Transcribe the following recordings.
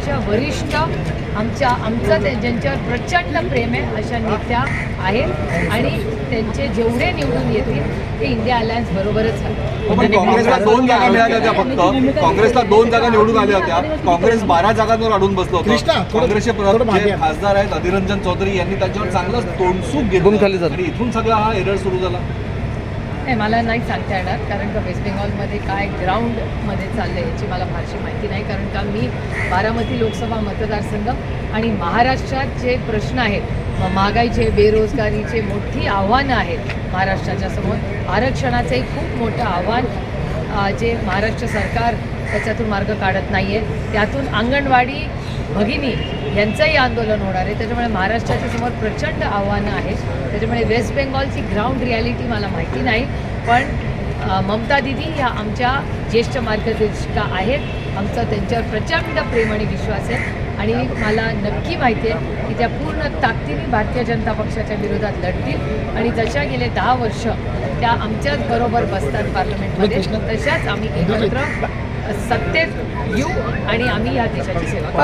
महिलांच्या वरिष्ठ आमच्या आमचं ते ज्यांच्यावर प्रचंड प्रेम आहे अशा नेत्या आहेत आणि त्यांचे जेवढे निवडून येतील ते इंडिया अलायन्स बरोबरच आहे. पण काँग्रेसला दोन जागा मिळाल्या होत्या फक्त. काँग्रेसला दोन जागा निवडून आल्या होत्या. काँग्रेस बारा जागांवर अडून बसलो होतं. काँग्रेसचे. खासदार आहेत अधिरंजन चौधरी यांनी त्यांच्यावर चांगलंच तोंडसूक घेतलं. खाली झालं. आणि इथून सगळा हा एरर सुरू झाला. नाही मला नाही सांगता येणार कारण का वेस्ट बेंगॉलमध्ये काय ग्राउंडमध्ये चाललं आहे याची मला फारशी माहिती नाही कारण का मी बारामती लोकसभा मतदारसंघ आणि महाराष्ट्रात जे प्रश्न आहेत म- महागाईचे बेरोजगारीचे मोठी आव्हानं आहेत महाराष्ट्राच्या समोर आरक्षणाचं एक खूप मोठं आव्हान जे महाराष्ट्र सरकार त्याच्यातून मार्ग काढत नाही आहे त्यातून अंगणवाडी भगिनी यांचंही आंदोलन होणार आहे. त्याच्यामुळे महाराष्ट्राच्या समोर प्रचंड आव्हानं आहेत. त्याच्यामुळे वेस्ट बेंगॉलची ग्राउंड रियालिटी मला माहिती नाही. पण ममता दिदी ह्या आमच्या ज्येष्ठ मार्गदर्शिका आहेत. आमचा त्यांच्यावर प्रचंड प्रेम आणि विश्वास आहे. आणि मला नक्की माहिती आहे की त्या पूर्ण ताकदीने भारतीय जनता पक्षाच्या विरोधात लढतील. आणि जशा गेले दहा वर्ष त्या आमच्याच बरोबर बसतात पार्लमेंटमध्ये तशाच आम्ही एकत्र सत्तेत येऊ आणि आम्ही या देशाची सेवा करू.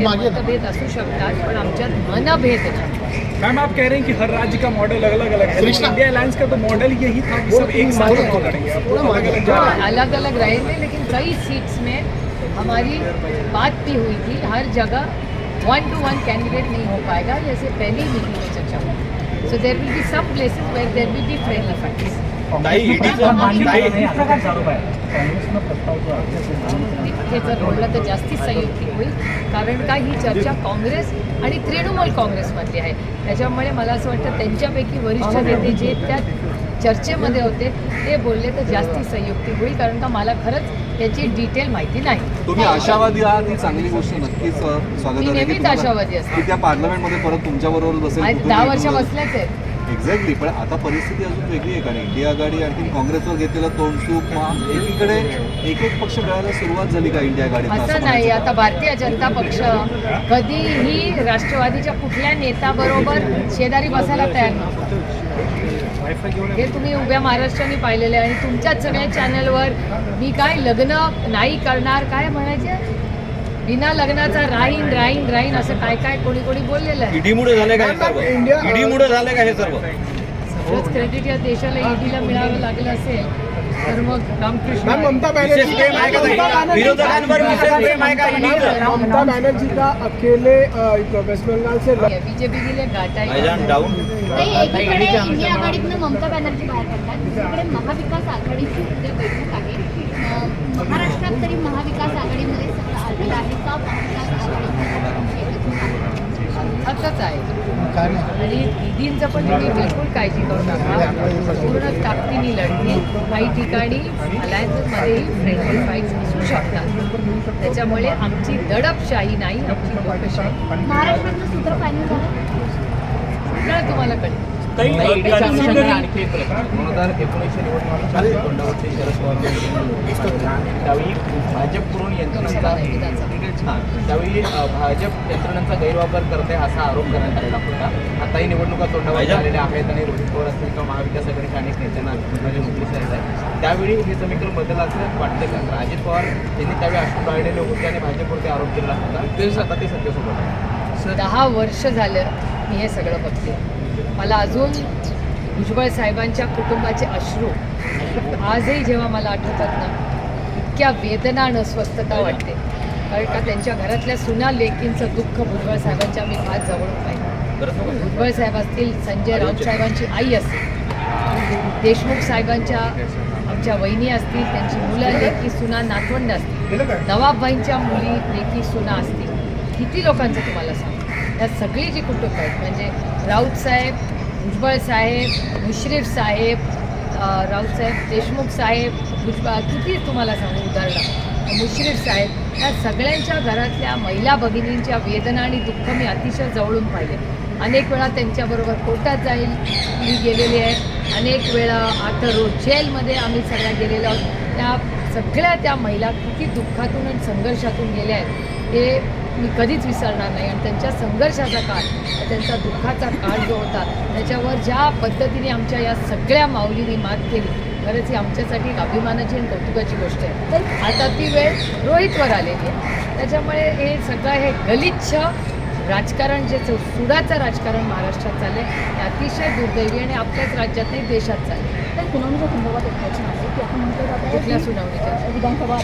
मतभेद असू शकतात पण आमच्यात मनभेद नाही. मैम आप कह रहे हैं कि हर राज्य का मॉडल अलग अलग है इंडिया अलायंस का तो मॉडल यही था कि सब एक साथ तो अलग अलग रहे अलग अलग रहेंगे लेकिन कई सीट्स में हमारी बात भी हुई थी। हर जगह वन टू वन कैंडिडेट नहीं हो पाएगा। जैसे पहली मीटिंग में चर्चा हुई। So there will be some places where there will be friendly fights हे जर बोललं तर जास्ती संयुक्ती होईल कारण का ही चर्चा काँग्रेस आणि तृणमूल काँग्रेसमधली आहे. त्याच्यामुळे मला असं वाटतं त्यांच्यापैकी वरिष्ठ नेते जे त्या चर्चेमध्ये होते ते बोलले तर जास्ती संयुक्ती होईल कारण का मला खरंच याची डिटेल माहिती नाही. तुम्ही आशावादी आहात ही चांगली गोष्ट नक्कीच स्वागत नेहमीच आशावादी असते. त्या पार्लमेंटमध्ये परत तुमच्या बरोबर बसेल दहा वर्ष. बसल्याच आहेत. एक्झॅक्टली पण आता परिस्थिती अजून वेगळी आहे कारण इंडिया आघाडी आणखी काँग्रेसवर घेतलेलं तोंडसूक महा एकीकडे एक एक पक्ष मिळायला सुरुवात झाली का इंडिया आघाडीत असं नाही. आता भारतीय जनता पक्ष कधीही राष्ट्रवादीच्या कुठल्या नेत्याबरोबर शेजारी बसायला तयार नव्हता. हे तुम्ही उभ्या महाराष्ट्राने पाहिलेलं आहे आणि तुमच्याच सगळ्या चॅनलवर मी काय लग्न नाही करणार काय म्हणायचे? बिना लग्नाचा राहीन राहीन राहीन असं काय काय कोणी कोणी बोललेलं आहे? ईडीमुळे झाले का हे सर्व? ईडीमुळे झाले का हे सर्व? सगळंच क्रेडिट या देशाला ईडीला मिळावं लागलं असेल तर मग रामकृष्ण मॅम ममता विशेष प्रेम आहे का ताई? विरोधकांवर विशेष प्रेम आहे का ईडीचं? ममता बनर्जी का अकेले अ, वेस्ट बंगाल से बीजेपी डाऊन. नाही, एकीकडे इंडिया आघाडीतनं ममता बॅनर्जी बाहेर पडतात. दुसरीकडे महाविकास आघाडीची उद्या बैठक आहे. अं, महाराष्ट्रात तरी महाविकास आघाडीमध्ये सगळं आलेलं आहे. का महाविकास आघाडी असंच आहे. आणि दिदींचं पण तुम्ही बिलकुल काळजी करू नका. पूर्ण ताकदीने लढतील काही ठिकाणी अलायन्समध्येही फ्रेंडली फाईट्स असू शकतात. त्याच्यामुळे आमची दडपशाही नाही आमची लोकशाही. महाराष्ट्रातलं सूत्र फायनल झालं? तुम्हाला कळेल. दोन हजार एकोणीसच्या निवडणुकीच्या तोंडावरती शरद पवार त्यावेळी भाजपकडून यंत्रणांचा हां, त्यावेळी भाजप यंत्रणांचा गैरवापर करते असा आरोप करण्यात आलेला होता. आताही निवडणुका तोंडावर आलेल्या आहेत आणि रोहित पवार असतील किंवा महाविकास आघाडीच्या अनेक नेत्यांना म्हणजे नोटीस आहेत आहे त्यावेळी हे समीकरण बदल असं वाटतं का? अजित पवार यांनी त्यावेळी अशोक बाळलेले होते आणि भाजपवरती आरोप केला होता. ते आता ते सत्तेसोबत दहा वर्ष झालं मी हे सगळं बघते. मला अजून भुजबळ साहेबांच्या कुटुंबाचे अश्रू आजही जेव्हा मला आठवतात ना इतक्या वेदना आणि अस्वस्थता वाटते. कारण का त्यांच्या घरातल्या सुना लेकींचं दुःख भुजबळ साहेबांच्या मी फार जवळून पाहिजे भुजबळ साहेब असतील संजय राऊत साहेबांची आई असतील देशमुख साहेबांच्या आमच्या वहिनी असतील त्यांची मुलं लेकी सुना नातवंड असतील. नवाबबाईंच्या मुली लेकी सुना असतील. किती लोकांचं तुम्हाला सांगू? या सगळी जी कुटुंब आहेत म्हणजे राऊत साहेब भुजबळ साहेब मुश्रीफ साहेब राऊतसाहेब राऊत साहेब देशमुख साहेब भुजबळ किती तुम्हाला सांगू उदाहरणं? मुश्रीफ साहेब या सगळ्यांच्या घरातल्या महिला भगिनींच्या वेदना आणि दुःख मी अतिशय जवळून पाहिले. अनेक वेळा त्यांच्याबरोबर कोर्टात जाईल मी गेलेली आहे. अनेक वेळा आता रोज जेलमध्ये आम्ही सगळ्या गेलेलो आहोत. त्या सगळ्या त्या महिला किती दुःखातून आणि संघर्षातून गेल्या आहेत. हे मी कधीच विसरणार नाही. आणि त्यांच्या संघर्षाचा काळ त्यांचा दुःखाचा काळ जो होता त्याच्यावर ज्या पद्धतीने आमच्या या सगळ्या माऊलींनी मात केली खरंच ही आमच्यासाठी एक अभिमानाची आणि कौतुकाची गोष्ट आहे. आता ती वेळ रोहितवर आलेली आहे. त्याच्यामुळे हे सगळं हे गलिच्छ राजकारण जे सुडाचं राजकारण महाराष्ट्रात चाललंय हे अतिशय दुर्दैवी आणि आपल्याच राज्यात नाही देशात चाललंय. तर सुनावणीच्या संदर्भात एक प्रश्न आहे की आपण म्हणतो आहे सुनावणीच्या? विधानसभा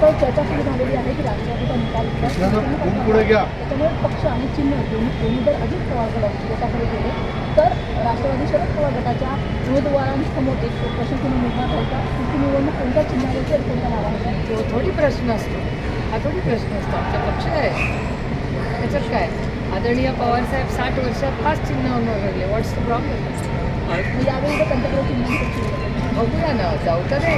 असं चर्चा सुरू झालेली आहे की राष्ट्रवादीचा निकाल त्याच्यामुळे त्याच्यामुळे पक्ष आणि चिन्ह दोन्ही दोन्ही जर अजित पवारकडे गटाकडे गेले. तर राष्ट्रवादी शरद पवार गटाच्या उमेदवारांसमोर एक प्रश्नचिन्ह निर्माण व्हायचा तुमची निवडणूक कोणत्या चिन्हावरची आणि कोणत्या नावाने तो थोडी प्रश्न असतो. हा थोडी प्रश्न असतो. आमचा पक्ष आहे. त्याच्यात काय? आदरणीय पवारसाहेब साठ वर्षात पाच चिन्हावर रडले व्हॉट्स द प्रॉब्लेम यावेळी त्यांच्याकडे चिन्ह बघूया ना. जाऊ तर रे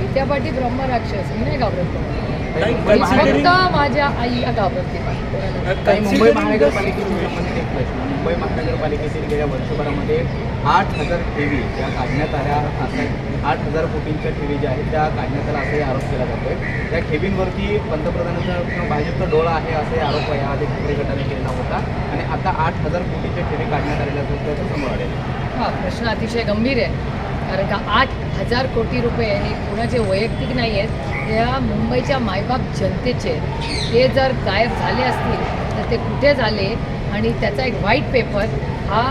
विद्यापाठी ब्रह्मराक्षस मी नाही घाबरत फक्त माझ्या आईला घाबरते मुंबई महानगरपालिकेशी संबंधित एक प्रश्न मुंबई महानगरपालिकेतील गेल्या वर्षभरामध्ये आठ हजार ठेवी या काढण्यात आल्या आठ हजार कोटींच्या ठेवी ज्या आहेत त्या काढण्यात आल्या असाही आरोप केला जातोय. त्या ठेवींवरती पंतप्रधानांचा किंवा भाजपचा डोळा आहे असे आरोप याआधी ठाकरे गटाने केलेला होता. आणि आता आठ हजार कोटीच्या ठेवी काढण्यात आलेल्या असल्याचं समोर आलेलं आहे. हा प्रश्न अतिशय गंभीर आहे. कारण का आठ हजार कोटी रुपये हे कुणाचे वैयक्तिक नाही आहेत या मुंबईच्या मायबाप जनतेचे ते जर गायब झाले असतील तर ते कुठे झाले? आणि त्याचा एक व्हाईट पेपर हा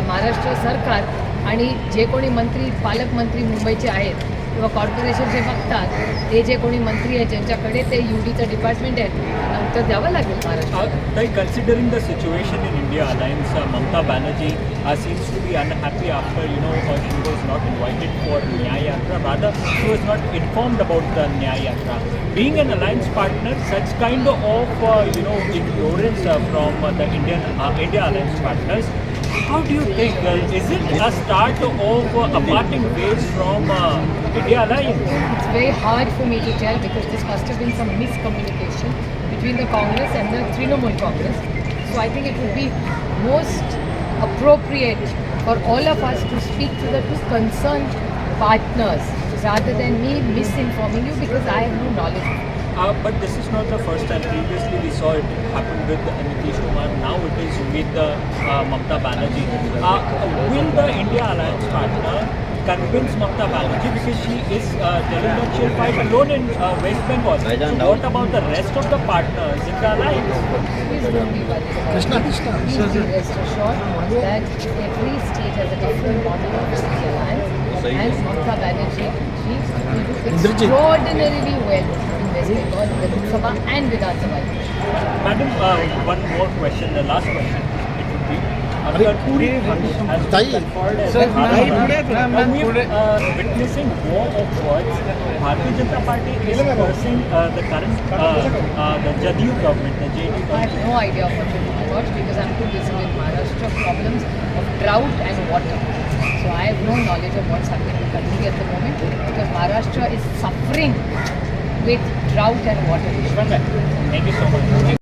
महाराष्ट्र सरकार आणि जे कोणी मंत्री पालकमंत्री मुंबईचे आहेत किंवा कॉर्पोरेशन जे बघतात ते जे कोणी मंत्री आहेत ज्यांच्याकडे ते यू डीचं डिपार्टमेंट आहे त्यांना उत्तर द्यावं लागेल महाराष्ट्रात considering the situation in India alliance Mamata Banerjee I see to be unhappy after you know for she was not invited for Nyay Yatra rather she was not informed about the Nyay Yatra being an alliance partner such kind of you know influence from the Indian India alliance partners How do you think? Uh, is it a start of uh, a parting ways from uh, India? It's very hard for me to tell because this must have been some miscommunication between the Congress and the Trinamool Congress. So I think it would be most appropriate for all of us to speak to the two concerned partners rather than me misinforming you because I have no knowledge. Of it. Uh, but this is not the first time. Previously, we saw it happen with Nitish Kumar. Now it is with uh, uh, Mamata Banerjee. Uh, will the India Alliance partner convince Mamata Banerjee because she is uh, telling that she'll fight alone in uh, West Bengal? So what about the rest of the partners in the alliance? Please don't be worried. Krishna, Krishna. Please rest assured that every state has a different model of the alliance. And Mamata Banerjee, she will do extraordinarily well in West Bengal, in the Lok Sabha and Vidhan Sabha. Madam, uh, one more question, the last question. It would be. After Puri has been conferred as Are we uh, witnessing war of words? Bharatiya Janata Party is cursing uh, the current uh, uh, the Jadyu government, the JD I have no idea of what you're talking about because I'm too busy with Maharashtra problems of drought and water. So I have no knowledge of what's happening in the country at the moment because Maharashtra is suffering with drought and water. Thank you so much.